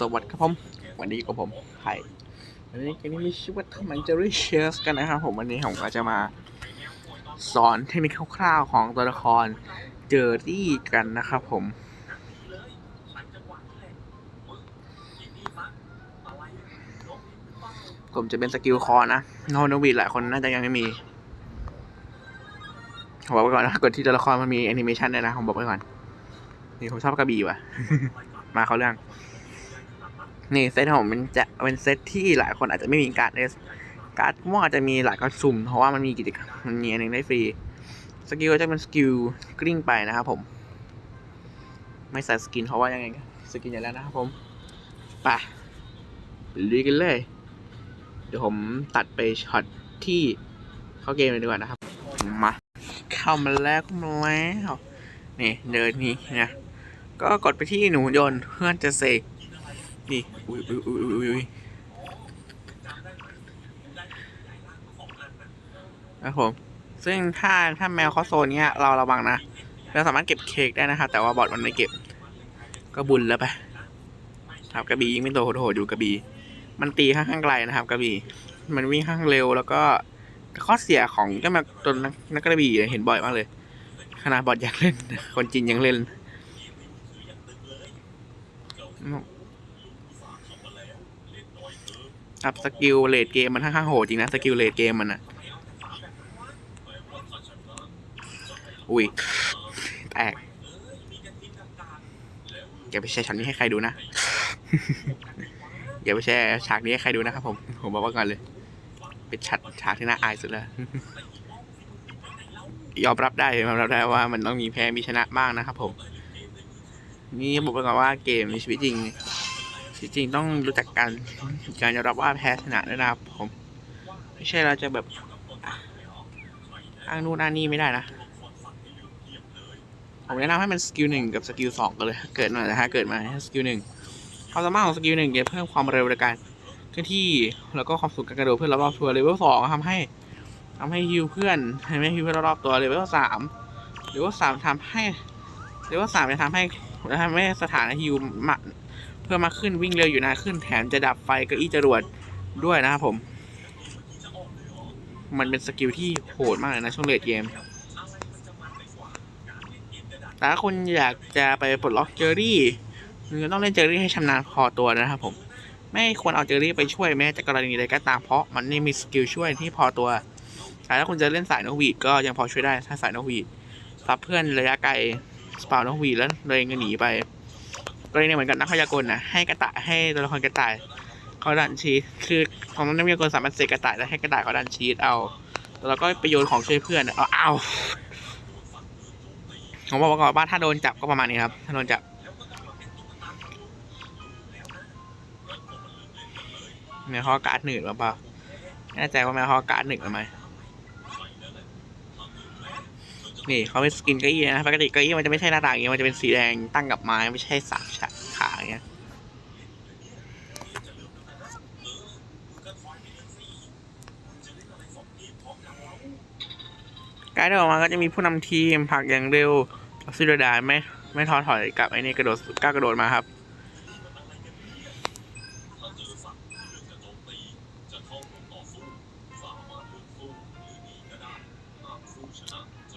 สวัสดีครับผม วันนี้กับผมไผ่วันนี้กมนี้มีชื่อว่าทอมันเจอรี่เชสกันนะครับผมวันนี้ผมก็จะมาสอนเทคนิคคร่าวๆของตัวละครเจอรี่กันนะครับผมผมจะเป็นสกิลคอนะโนโนวีหลายคนน่าจะยังไม่มีผมบอกไว้ก่อนนะกดที่ตัวละครมันมีแอนิเมชันด้วยนะผมบอกไว้ก่อนนี่ผมชอบกระบี่ว่ะ มาเขาเรื่อง นี่เซตของผมมันจะเป็นเซตที่หลายคนอาจจะไม่มีการ์ดเอสการ์ดม่วงอาจจะมีหลายการสุ่มเพราะว่ามันมีกิจกรรมมันมีอันหนึ่งได้ฟรีสกิลก็จะเป็นสกิลกลิ้งไปนะครับผม ไม่ใส่สกินเพราะว่ายังไงสกินอย่างแล้วนะครับผมไปลุยกันเลย เดี๋ยวผมตัดไปช็อตที่เข้าเกมเลยดีกว่านะครับมาเข้ามาแล้วเข้ามาแล้วนี่เดินนี้นะก็กดไปที่หนูยนต์เพื่อนจะเสก นี่อุ้ยอุ้ยอุ้ยอุ้ยอุ้ยนะครับผมซึ่งถ้าถ้าแมวเขาโซนเนี้ยเราระวังนะเราสามารถเก็บเค้กได้นะครับแต่ว่าบอทมันไม่เก็บ ก็บุญแล้วไปครับกระบี่ยิงไม่โดนโหดอยู่กระบี่มันตีข้างๆไกลนะครับ กระบี่มันวิ่งข้างเร็วแล้วก็ข้อเสียของเจ้าแมวตัวนักนักกระบี่เห็นบ่อยมากเลยขนาดบอทอยากเล่น คนจีนยังเล่น ครับสกิลเลดเกมมันค่อนข้างโหดจริงนะสกิลเลดเกมมันอะอุ้ยแตกอย่าไปแชร์ช็อตนี้ให้ใครดูนะ อย่าไปแชร์ฉากนี้ให้ใครดูนะครับผม ผมบอกไว้ก่อนเลย เป็นฉากฉากที่น่าอายสุดแล้วยอมรับได้ยอมรับได้ว่ามันต้องมีแพ้มีชนะบ้างนะครับผม นี่บอกไปก่อนว่าเกมในชีวิตจริง จริงๆต้องรู้จักการการยอมรับว่าแพ้ชนะด้วยนะครับผม ไม่ใช่เราจะแบบอ้างนู่นอ้างนี่ไม่ได้นะ ผมแนะนำให้มันสกิลหนึ่งกับสกิลสองกันเลย เกิดมาแต่ถ้าเกิดมาสกิลหนึ่งความสามารถของสกิลหนึ่งจะเพิ่มความเร็วในการเคลื่อนที่แล้วก็ความสูงการกระโดดเพื่อรอบตัวเลเวลสองทำให้ทำให้ฮิวเพื่อนทำให้ฮิวเพื่อนรอบตัวเลเวลสามเลเวลสามทำให้เลเวลสามจะทำให้ทำให้สถานะฮิวมา เพิ่มมากขึ้นวิ่งเร็วอยู่นานขึ้นแถมจะดับไฟเก็อีจรวดด้วยนะครับผม มันเป็นสกิลที่โหดมากเลยนะช่วงเลดเกมแต่ถ้าคุณอยากจะไปปลดล็อกเจอรี่คุณก็ต้องเล่นเจอรี่ให้ชำนาญพอตัวนะครับผม ไม่ควรเอาเจอรี่ไปช่วยแม้จะกรณีใดก็ตามเพราะมันไม่มีสกิลช่วยที่พอตัวแต่ถ้าคุณจะเล่นสายนกหวีดก็ยังพอช่วยได้ถ้าสายนกหวีดซับเพื่อนระยะไกลสปาวนกหวีดแล้วเลยก็หนีไป กรณีเหมือนกับนักพยากรณ์นะให้กระต่ายให้ตัวละครกระต่ายเขาดันชีสคือของนักพยากรณ์สามารถเสกกระต่ายแล้วให้กระต่ายเขาดันชีสเอาแล้วก็ไปโยนของช่วยเพื่อนเอาเอาผมบอกก่อนว่าถ้าโดนจับก็ประมาณนี้ครับ ถ้าโดนจับแมวฮอการ์ดหนึ่งหรือเปล่าแน่ใจว่าแมวฮอการ์ดหนึ่งหรือไม่ นี่เขาเป็นสกินเก้าอี้นะปกติเก้าอี้มันจะไม่ใช่หน้าต่างอย่างเงี้ยมันจะเป็นสีแดงตั้งกับไม้ไม่ใช่สามขาอย่างเงี้ยการเดินออกมาก็จะมีผู้นำทีมผลักอย่างเร็วซิโดดาไม่ไม่ท้อถอยกับไอ้นี่กระโดดกล้ากระโดดมาครับ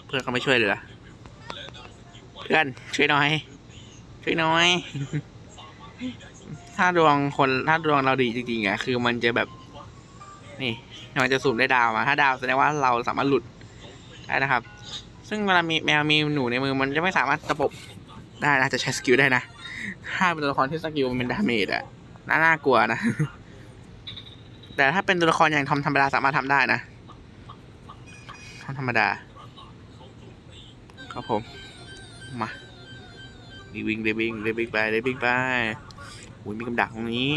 เพื่อนเขาไม่ช่วยเหลือ เพื่อนช่วยหน่อย ช่วยหน่อย ถ้าดวงคนถ้าดวงเราดีจริงๆอะคือมันจะแบบ นี่มันจะสุ่มได้ดาวมา ถ้าดาวแสดงว่าเราสามารถหลุดได้นะครับ ซึ่งเวลามีแมวมีหนูในมือมันจะไม่สามารถตะปบได้นะจะใช้สกิลได้นะ ถ้าเป็นตัวละครที่สกิลมันเป็นดาเมจอะน่าน่ากลัวนะ แต่ถ้าเป็นตัวละครอย่างทอมธรรมดาสามารถทำได้นะทอมธรรมดา ครับผม มาวิ่งเดวิ่งเดวิ่งไปเดวิ่งไปอุ้ยมีกำดักตรงนี้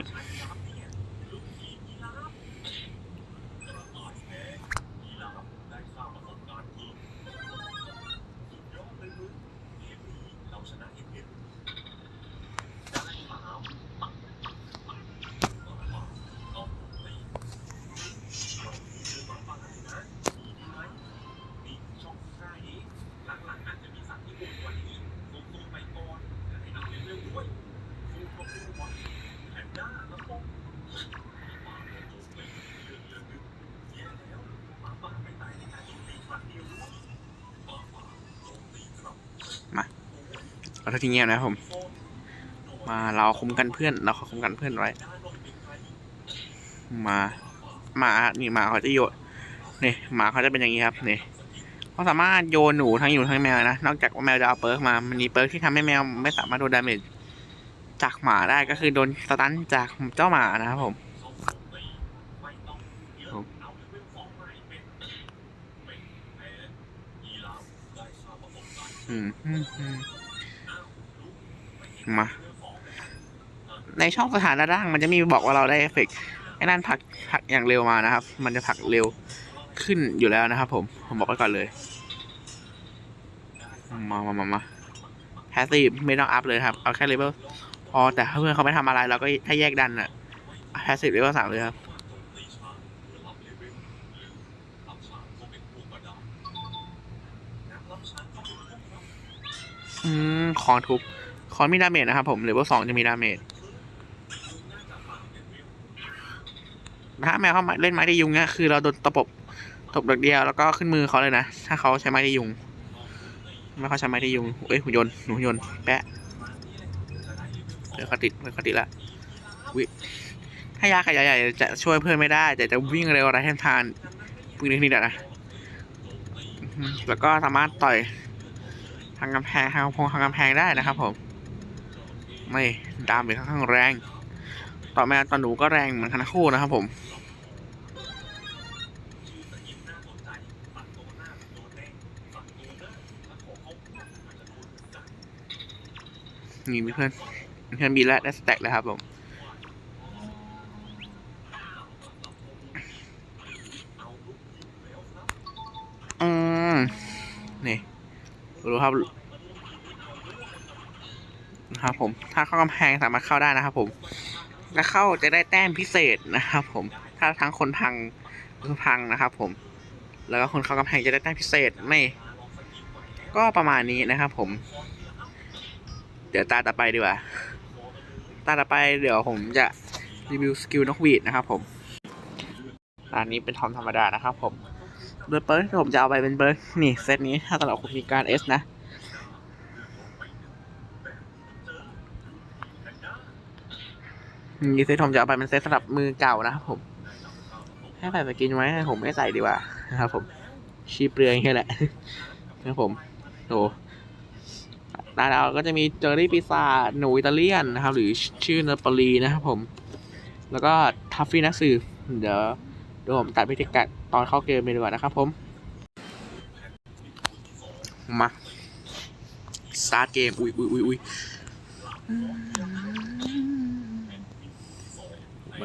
โทษทีเงียบนะครับผม มาเราคุมกันเพื่อน เราคุมกันเพื่อนไว้ มาหมานี่หมาเขาจะโยนนี่หมาเขาจะเป็นอย่างนี้ครับนี่เขาสามารถโยนหนูทั้งหนูทั้งแมวนะนอกจากว่าแมวจะเอาเปิร์กมามันมีเปิร์กที่ทำให้แมวไม่สามารถโดนดาเมจจากหมาได้ก็คือโดนสตันจากเจ้าหมานะครับผมอืมอืมอืม มา ในช่องสถานะร่างมันจะมีบอกว่าเราได้เอฟเฟกต์ไอ้นั่นผักผักอย่างเร็วมานะครับ มันจะผักเร็วขึ้นอยู่แล้วนะครับ ผม ผมบอกไว้ก่อนเลย มามามามาแพสซีฟไม่ต้องอัพเลยครับ เอาแค่เลเวลพอแต่ถ้าเพื่อนเขาไม่ทำอะไรเราก็ถ้าแยกดันอะแพสซีฟเลเวลสามเลยครับอืมคอนทุบ อนมีดาเมจนะครับผมเลเวลสองจะมีดาเมจถ้าแมวเข้ามาเล่นไม้ได้ยุงเนี่ยคือเราโดนตะปบตบดอกเดียวแล้วก็ขึ้นมือเขาเลยนะ ถ้าเขาใช้ไม้ได้ยุงไม่เขาใช้ไม้ได้ยุงเอ้ยหุ่นยนต์หนูหุ่นยนต์แปะเดี๋ยวเขาติดเดี๋ยวเขาติดละวิถ้ายาขยายใหญ่จะช่วยเพื่อนไม่ได้ แต่จะวิ่งเร็วอะไรแทนทานวิ่งเร็วนิดเดียวนะแล้วก็สามารถต่อยทางกำแพงทางพงทางกำแพงได้นะครับผม ไม่ดามเป็นค่อนข้างแรง ต่อแม่ตอนหนูก็แรงเหมือนกันคู่นะครับผมนี่มีเพื่อนเพื่อนบีแล้วได้สแต็กแล้วครับผมอืมนี่รู้ครับ ครับผม ถ้าเข้ากำแพงสามารถเข้าได้นะครับผมและเข้าจะได้แต้มพิเศษนะครับผม ถ้าทั้งคนพังคนพังนะครับผม แล้วก็คนเข้ากำแพงจะได้แต้มพิเศษไม่ ก็ประมาณนี้นะครับผม เดี๋ยวตาต่อไปดีกว่า ตาต่อไปเดี๋ยวผมจะรีวิวสกิลนกหวีดนะครับผมอันนี้เป็นทอมธรรมดานะครับผมโดเปิร์กที่ผมจะเอาไปเป็นเปิร์กนี่เซตนี้ถ้าสำหรับคุณมีการเอสนะ นี่เซตผมจะเอาไปเป็นเซตสำหรับมือเก่านะครับผม ให้ใส่สกินไว้ให้ผมไม่ใส่ดีกว่านะครับผมชีเปลือยแค่แหละนะครับผมโอ้ตาเราก็จะมีเจอรี่ปีศาจหนูอิตาเลียนนะครับ หรือชื่อเนปาลีนะครับผม แล้วก็ทัฟฟี่นักสืบเดี๋ยวเดี๋ยวผมตัดพิธีการตอนเข้าเกมไปดีกว่านะครับผม มาสตาร์ทเกม อุ้ยอุ้ยอุ้ยอุ้ย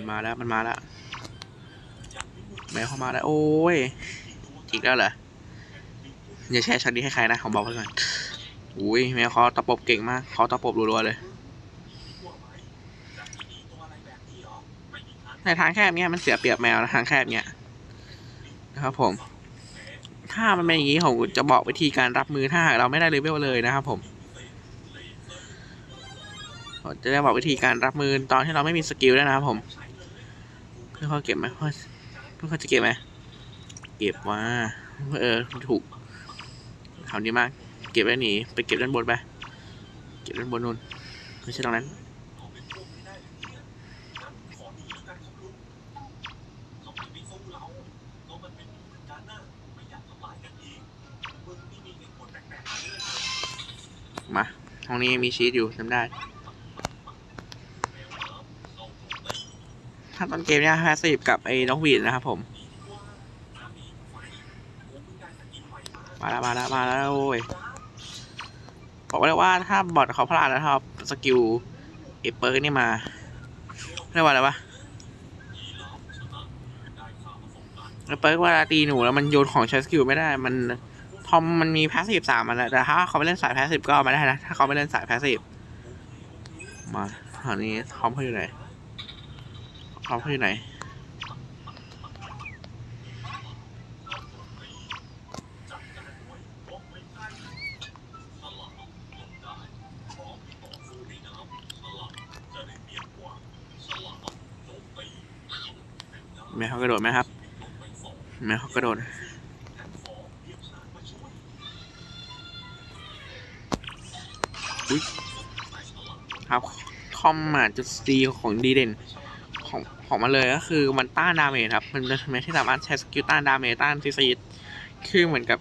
มันมาแล้ว มันมาแล้วแมวเข้ามาแล้ว โอ้ยอีกแล้วเหรออย่าแชร์ช็อตนี้ให้ใครนะผมบอกไว้ก่อนอุ้ยแมวเขาตะปบเก่งมากเขาตะปบรัวๆเลย ในทางแคบเนี้ยมันเสียเปรียบแมวนะทางแคบเนี้ยนะครับผม ถ้ามันเป็นอย่างนี้ผมจะบอกวิธีการรับมือถ้าหากเราไม่ได้เลเวลเลยนะครับผมผมจะได้บอกวิธีการรับมือตอนที่เราไม่มีสกิลด้วยนะครับผม เพื่อนเขาเก็บไหมเพื่อนเพื่อนเขาจะเก็บไหมเก็บว่าเออถูกทำดีมาก เก็บไว้หนีไปเก็บด้านบนไปเก็บด้านบนนู่นไม่ใช่ตรงนั้นมาห้องนี้มีชีตอยู่จำได้ ถ้าตอนเกมเนี้ยแพสซีฟกับไอ้น้องวีดนะครับผม มาแล้วมาแล้วมาแล้วโอ้ยบอกเลยว่าถ้าบอทเขาพลาดแล้วครับสกิลเอเปอร์นี่มาเรียกว่าอะไรวะเอเปอร์เวลาตีหนูแล้วมันโยนของใช้สกิลไม่ได้ มันทอมมันมีแพสซีฟสามมันแหละแต่ถ้าเขาไม่เล่นสายแพสซีฟก็มาได้นะ ถ้าเขาไม่เล่นสายแพสซีฟมาตอนนี้ทอมเขาอยู่ไหน ทอมเขาอยู่ไหน แม่เขากระโดดไหมครับ แม่เขากระโดดครับ คอมอะจุดดีของดีเด่น ของของมันเลยก็คือมันต้านดาเมจครับ มันเป็นมันที่สามารถใช้สกิลต้านดาเมจต้านซีซีดคือเหมือนกับ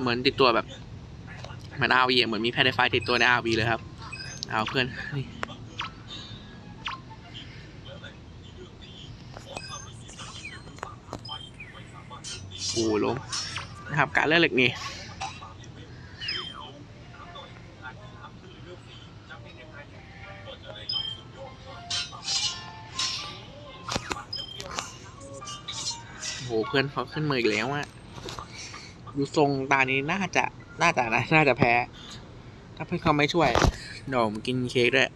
เหมือนติดตัวแบบเหมือนอาวีเหมือนมีแพดไฟติดตัวในอาวีเลยครับ เอาเพื่อนนี่โอ้โหล้มนะครับการเลือกเหล็กนี่ เพื่อนเขาขึ้นมืออีกแล้วอะดูทรงตานี้น่าจะ น่าจะนะ น่าจะแพ้ ถ้าเพื่อนเขาไม่ช่วยเดี๋ยวผมกินเค้กด้วย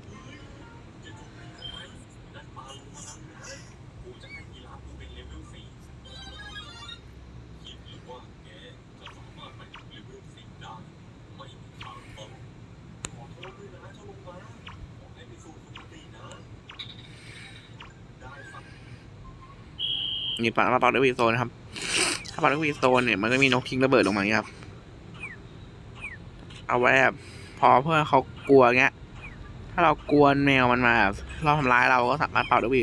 นี่ปามาปาด้วยวีโซนครับ ถ้าปาด้วยวีโซนเนี่ยมันก็มีนกทิ้งระเบิดลงมาอย่างเงี้ยครับ เอาไว้แบบพอเพื่อเขากลัวเงี้ย ถ้าเรากวนแมวมันมาเราทำร้ายเราก็สามารถเป่าด้วยวี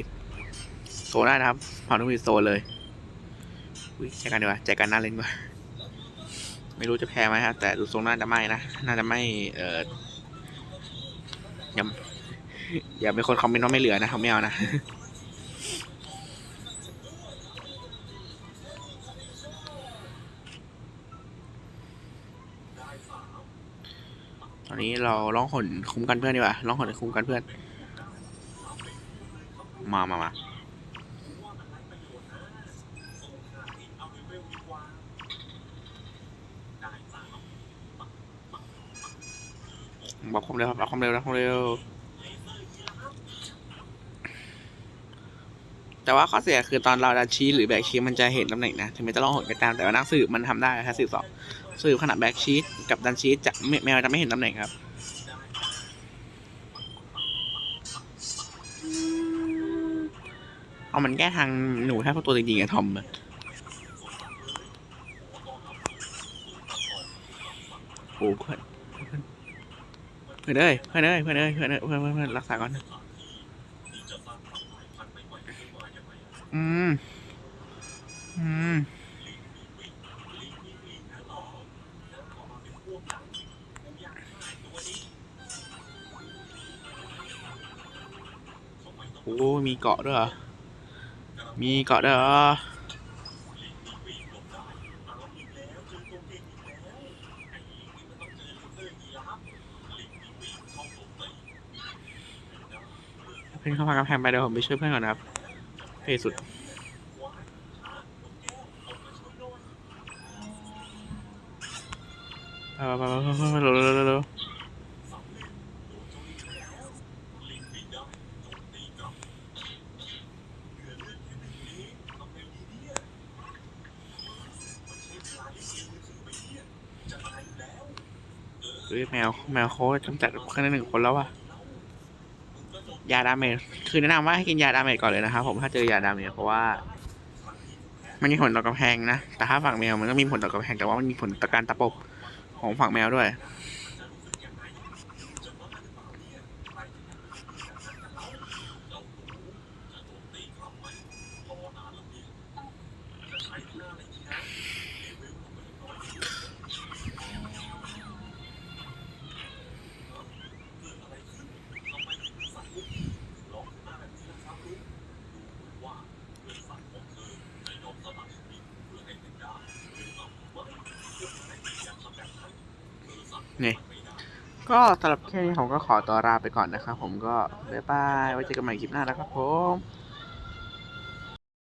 โซนได้นะครับเป่าด้วยวีโซนเลยอุ้ยแจกกันดีกว่าแจกกันน่าเล่นกว่าไม่รู้จะแพ้ไหมครับแต่ดูทรงน่าจะไม่นะน่าจะไม่เอออย่าอย่าเป็นคนคอมเมนต์ว่าไม่เหลือนะครับไม่เอานะ อนนี้เราล่องหนคุ้มกันเพื่อนดีกว่าล่องหนคุ้มกันเพื่อน มามามาบอกความเร็วครับบอกความเร็วนะความเร็ว แต่ว่าข้อเสียคือตอนเราดันชีสหรือแบกชีสมันจะเห็นตำแหน่งนะ ถึงแม้จะล่องหนก็ตามแต่ว่านักสืบมันทำได้ครับสืบสอบ สืบขนาดแบ็กชีสกับดันชีสจะแมวจะไม่เห็นตำแหน่งครับเอามันแก้ทางหนูแทบทุกตัวจริงๆอะทอมอะโอ้เพื่อนเพื่อนเพื่อนเอ้ยเพื่อนเอ้ยเพื่อนเอ้ยเพื่อนเอ้ยเพื่อนเพื่อนเพื่อนรักษาก่อนอืม อืม โอ้มีเกาะด้วยเหรอ มีเกาะด้วยเหรอเพื่อนเข้าพักำแพงไปเดี๋ยวผมไปช่วยเพื่อนก่อนนะครับเพสุดไปไปไปไปไปเร็วเร็วเร็ว ฮ้ยแมวแมวเขากำจัดแค่หนึ่งคนแล้ววะยาดาเมจคือแนะนำว่าให้กินยาดาเมจก่อนเลยนะครับผมถ้าเจอยาดาเมจเพราะว่า มันมีผลต่อกำแพงนะแต่ถ้าฝั่งแมวมันก็มีผลต่อกำแพงแต่ว่ามันมีผลต่อการตะปบของฝั่งแมวด้วย นี่ ก็สำหรับแค่นี้ผมก็ขอตัวลาไปก่อนนะครับผมก็บ๊ายบายไว้เจอกันใหม่คลิปหน้านะครับผม